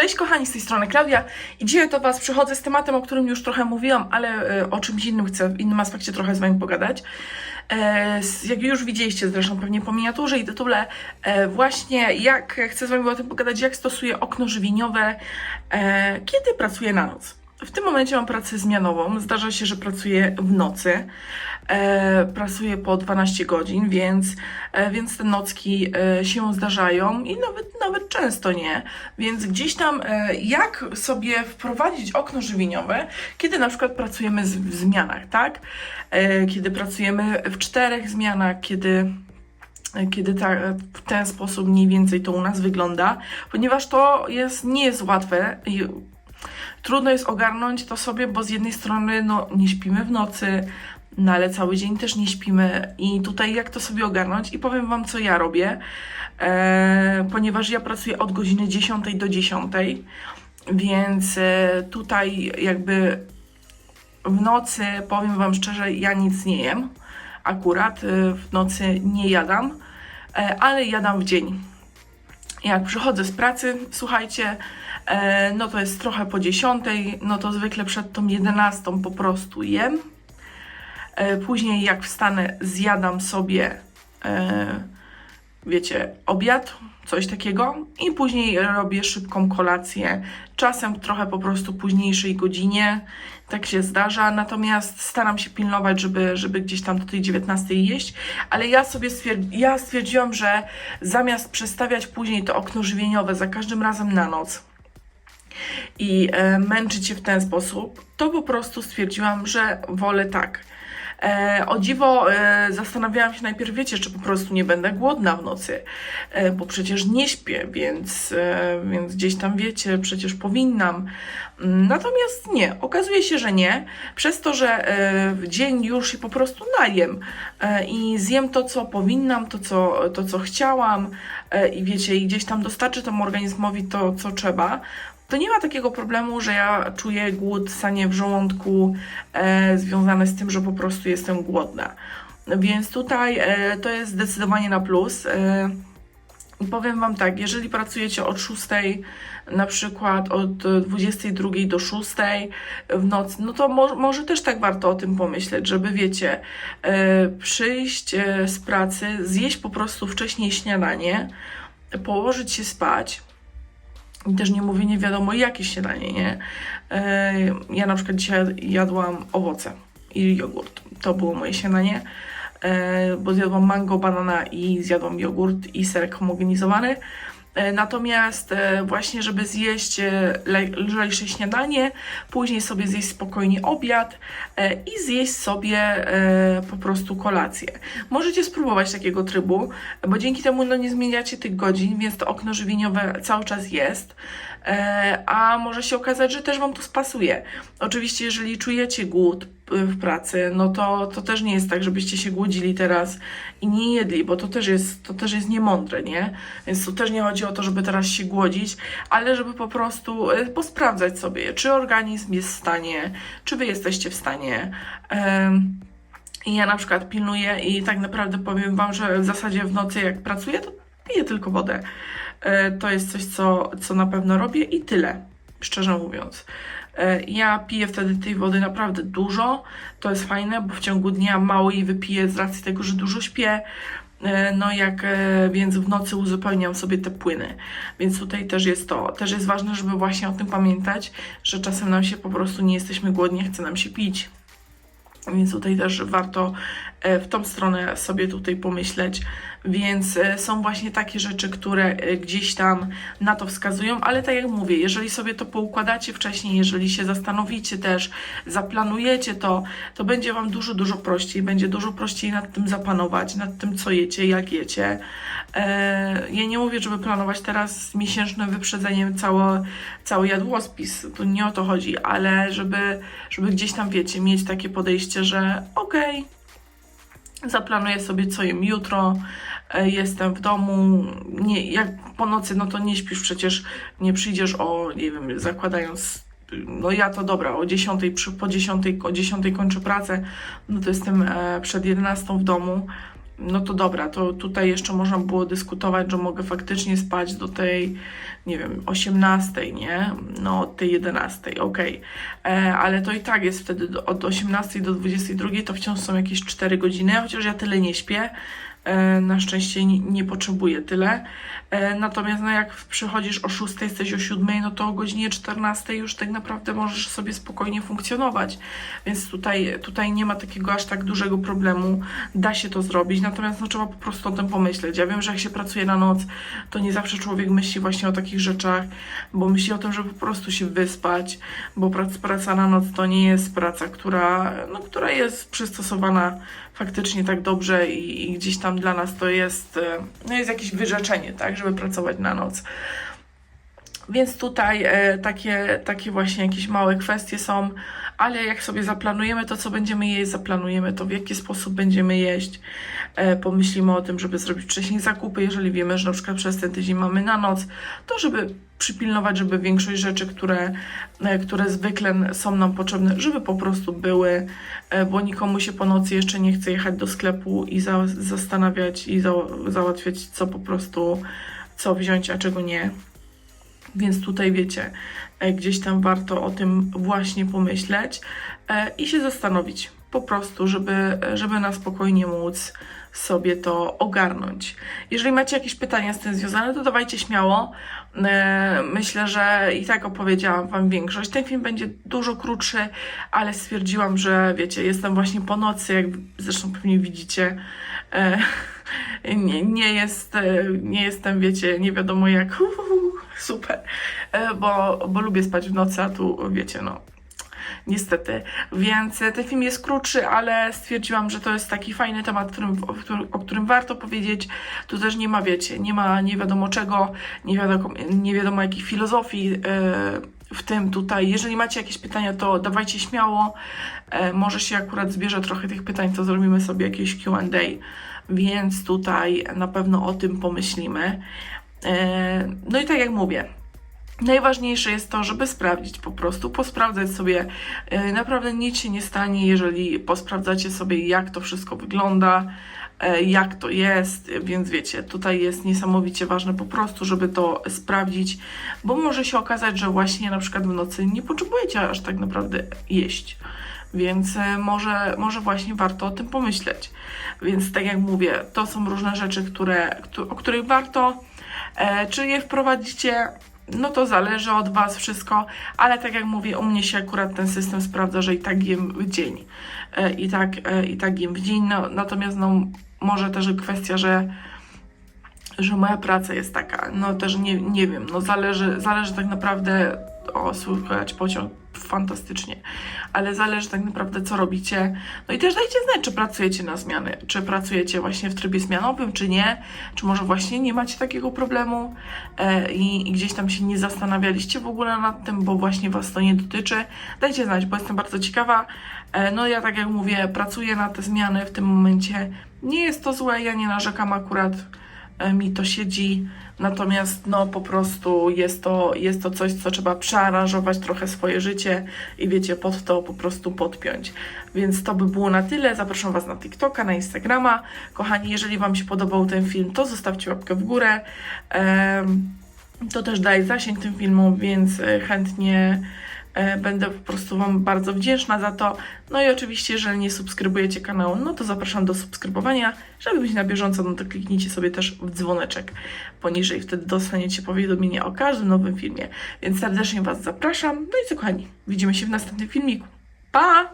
Cześć kochani, z tej strony Klaudia i dzisiaj do Was przychodzę z tematem, o którym już trochę mówiłam, ale e, o czymś innym chcę, w innym aspekcie trochę z Wami pogadać. E, jak już widzieliście zresztą pewnie po miniaturze i tytule, e, właśnie jak chcę z Wami o tym pogadać, jak stosuję okno żywieniowe, kiedy pracuję na noc. W tym momencie mam pracę zmianową, zdarza się, że pracuję w nocy. E, pracuję po 12 godzin, więc, e, więc te nocki e, się zdarzają i nawet, nawet często nie. Więc gdzieś tam, jak sobie wprowadzić okno żywieniowe, kiedy na przykład pracujemy z, w zmianach, tak? Kiedy pracujemy w czterech zmianach, kiedy kiedy ta, w ten sposób mniej więcej to u nas wygląda, ponieważ to jest, nie jest łatwe trudno jest ogarnąć to sobie, bo z jednej strony no, nie śpimy w nocy, no ale cały dzień też nie śpimy i tutaj jak to sobie ogarnąć i powiem Wam co ja robię, e, ponieważ ja pracuję od godziny 10 do 10, więc e, tutaj jakby w nocy, powiem Wam szczerze, ja nic nie jem. Akurat y, w nocy nie jadam, e, ale jadam w dzień. Jak przychodzę z pracy, słuchajcie, e, no to jest trochę po 10, no to zwykle przed tą 11 po prostu jem. E, Później jak wstanę, zjadam sobie, e, wiecie, obiad, coś takiego i później robię szybką kolację, czasem trochę po prostu późniejszej godzinie, tak się zdarza, natomiast staram się pilnować, żeby, żeby gdzieś tam do tej 19 jeść, ale ja sobie ja stwierdziłam, że zamiast przestawiać później to okno żywieniowe za każdym razem na noc, i e, męczyć się w ten sposób, to po prostu stwierdziłam, że wolę tak. E, o dziwo e, zastanawiałam się najpierw, wiecie, czy po prostu nie będę głodna w nocy, e, bo przecież nie śpię, więc, e, więc gdzieś tam wiecie, przecież powinnam. Mm, Natomiast nie, okazuje się, że nie, przez to, że e, w dzień już się po prostu najem e, i zjem to, co powinnam, to, co, to, co chciałam e, i wiecie, i gdzieś tam dostarczę temu organizmowi to, co trzeba, to nie ma takiego problemu, że ja czuję głód, sanie w żołądku e, związane z tym, że po prostu jestem głodna. Więc tutaj e, to jest zdecydowanie na plus. E, i powiem Wam tak, jeżeli pracujecie od 6, na przykład od 22 do 6 w nocy, no to mo może też tak warto o tym pomyśleć, żeby wiecie, e, przyjść e, z pracy, zjeść po prostu wcześniej śniadanie, położyć się spać, też nie mówię nie wiadomo jakie śniadanie, nie? E, Ja na przykład dzisiaj jadłam owoce i jogurt. To było moje śniadanie, e, bo zjadłam mango, banana i zjadłam jogurt i serek homogenizowany. E, Natomiast e, właśnie, żeby zjeść e, lżejsze śniadanie, później sobie zjeść spokojnie obiad i zjeść sobie po prostu kolację. Możecie spróbować takiego trybu, bo dzięki temu no, nie zmieniacie tych godzin, więc to okno żywieniowe cały czas jest. A może się okazać, że też Wam to spasuje. Oczywiście, jeżeli czujecie głód w pracy, no to, to też nie jest tak, żebyście się głodzili teraz i nie jedli, bo to też jest, to też jest niemądre, nie? Więc tu też nie chodzi o to, żeby teraz się głodzić, ale żeby po prostu y, posprawdzać sobie, czy organizm jest w stanie, czy Wy jesteście w stanie. I ja na przykład pilnuję i tak naprawdę powiem Wam, że w zasadzie w nocy jak pracuję, to piję tylko wodę. E, To jest coś, co, co na pewno robię i tyle, szczerze mówiąc. E, Ja piję wtedy tej wody naprawdę dużo. To jest fajne, bo w ciągu dnia mało jej wypiję z racji tego, że dużo śpię. E, No jak, e, więc w nocy uzupełniam sobie te płyny. Więc tutaj też jest to, też jest ważne, żeby właśnie o tym pamiętać, że czasem nam się po prostu nie jesteśmy głodni, chce nam się pić. Więc tutaj też warto w tą stronę sobie tutaj pomyśleć. Więc e, są właśnie takie rzeczy, które e, gdzieś tam na to wskazują, ale tak jak mówię, jeżeli sobie to poukładacie wcześniej, jeżeli się zastanowicie też, zaplanujecie to, to będzie Wam dużo, dużo prościej. Będzie dużo prościej nad tym zapanować, nad tym, co jecie, jak jecie. E, Ja nie mówię, żeby planować teraz z miesięcznym wyprzedzeniem cały, cały jadłospis. Tu nie o to chodzi, ale żeby, żeby gdzieś tam, wiecie, mieć takie podejście, że okej, zaplanuję sobie, co jem jutro, e, jestem w domu, nie, jak po nocy, no to nie śpisz przecież, nie przyjdziesz o, nie wiem, zakładając, no ja to dobra, o 10, przy, po 10, o 10 kończę pracę, no to jestem e, przed 11 w domu, no to dobra, to tutaj jeszcze można było dyskutować, że mogę faktycznie spać do tej, nie wiem, 18, nie? No, od tej 11, okej. E, Ale to i tak jest wtedy od 18 do 22, to wciąż są jakieś 4 godziny, chociaż ja tyle nie śpię. E, Na szczęście nie, potrzebuję tyle. E, Natomiast no jak przychodzisz o 6, jesteś o 7, no to o godzinie 14 już tak naprawdę możesz sobie spokojnie funkcjonować. Więc tutaj, tutaj nie ma takiego aż tak dużego problemu. Da się to zrobić, natomiast no, trzeba po prostu o tym pomyśleć. Ja wiem, że jak się pracuje na noc, to nie zawsze człowiek myśli właśnie o takich rzeczach, bo myśli o tym, żeby po prostu się wyspać, bo prac, praca na noc to nie jest praca, która, no, która jest przystosowana faktycznie tak dobrze i, i gdzieś tam dla nas to jest, e, no jest jakieś wyrzeczenie, tak, żeby pracować na noc. Więc tutaj e, takie, takie właśnie jakieś małe kwestie są, ale jak sobie zaplanujemy to, co będziemy jeść, zaplanujemy to, w jaki sposób będziemy jeść, e, pomyślimy o tym, żeby zrobić wcześniej zakupy, jeżeli wiemy, że na przykład przez ten tydzień mamy na noc, to żeby przypilnować, żeby większość rzeczy, które, e, które zwykle są nam potrzebne, żeby po prostu były, e, bo nikomu się po nocy jeszcze nie chce jechać do sklepu i za, zastanawiać i za, załatwiać, co po prostu, co wziąć, a czego nie. Więc tutaj wiecie, e, gdzieś tam warto o tym właśnie pomyśleć i się zastanowić po prostu, żeby, żeby na spokojnie móc sobie to ogarnąć. Jeżeli macie jakieś pytania z tym związane, to dawajcie śmiało. E, Myślę, że i tak opowiedziałam Wam większość. Ten film będzie dużo krótszy, ale stwierdziłam, że wiecie, jestem właśnie po nocy, jak zresztą pewnie widzicie. E, Nie, nie, jest, e, nie jestem, wiecie, nie wiadomo jak. Super, bo, bo lubię spać w nocy, a tu wiecie, no niestety. Więc e, ten film jest krótszy, ale stwierdziłam, że to jest taki fajny temat, którym, o, którym, o którym warto powiedzieć. Tu też nie ma, wiecie, nie ma nie wiadomo czego, nie wiadomo, nie wiadomo jakiej filozofii. e, w tym tutaj. Jeżeli macie jakieś pytania, to dawajcie śmiało. E, może się akurat zbierze trochę tych pytań, to zrobimy sobie jakieś QA, więc tutaj na pewno o tym pomyślimy. No i tak jak mówię, Najważniejsze jest to, żeby sprawdzić po prostu, posprawdzać sobie. e, Naprawdę nic się nie stanie, jeżeli posprawdzacie sobie, jak to wszystko wygląda, e, jak to jest, więc wiecie, tutaj jest niesamowicie ważne po prostu, żeby to sprawdzić, bo może się okazać, że właśnie na przykład w nocy nie potrzebujecie aż tak naprawdę jeść. Więc e, może, może właśnie warto o tym pomyśleć. Więc tak jak mówię, to są różne rzeczy, które, któ- o których warto. Czy je wprowadzicie? No to zależy od Was wszystko, ale tak jak mówię, u mnie się akurat ten system sprawdza, że i tak jem w dzień. E, I tak, e, i tak jem w dzień. No, natomiast no, może też kwestia, że że moja praca jest taka, no też nie, nie wiem, no zależy, zależy tak naprawdę, o słychać pociąg, fantastycznie, ale zależy tak naprawdę co robicie, no i też dajcie znać, czy pracujecie na zmiany, czy pracujecie właśnie w trybie zmianowym, czy nie, czy może właśnie nie macie takiego problemu e, i, i gdzieś tam się nie zastanawialiście w ogóle nad tym, bo właśnie Was to nie dotyczy, dajcie znać, bo jestem bardzo ciekawa, e, no ja tak jak mówię, pracuję na te zmiany w tym momencie, nie jest to złe, ja nie narzekam akurat, mi to siedzi, natomiast no po prostu jest to, jest to coś, co trzeba przearanżować trochę swoje życie i wiecie, pod to po prostu podpiąć. Więc to by było na tyle. Zapraszam Was na TikToka, na Instagrama. Kochani, jeżeli Wam się podobał ten film, to zostawcie łapkę w górę. To też daje zasięg tym filmom, więc e, chętnie będę po prostu Wam bardzo wdzięczna za to. No i oczywiście, jeżeli nie subskrybujecie kanału, no to zapraszam do subskrybowania, żeby być na bieżąco, no to kliknijcie sobie też w dzwoneczek poniżej, wtedy dostaniecie powiadomienie o każdym nowym filmie. Więc serdecznie Was zapraszam. No i co kochani, widzimy się w następnym filmiku. Pa!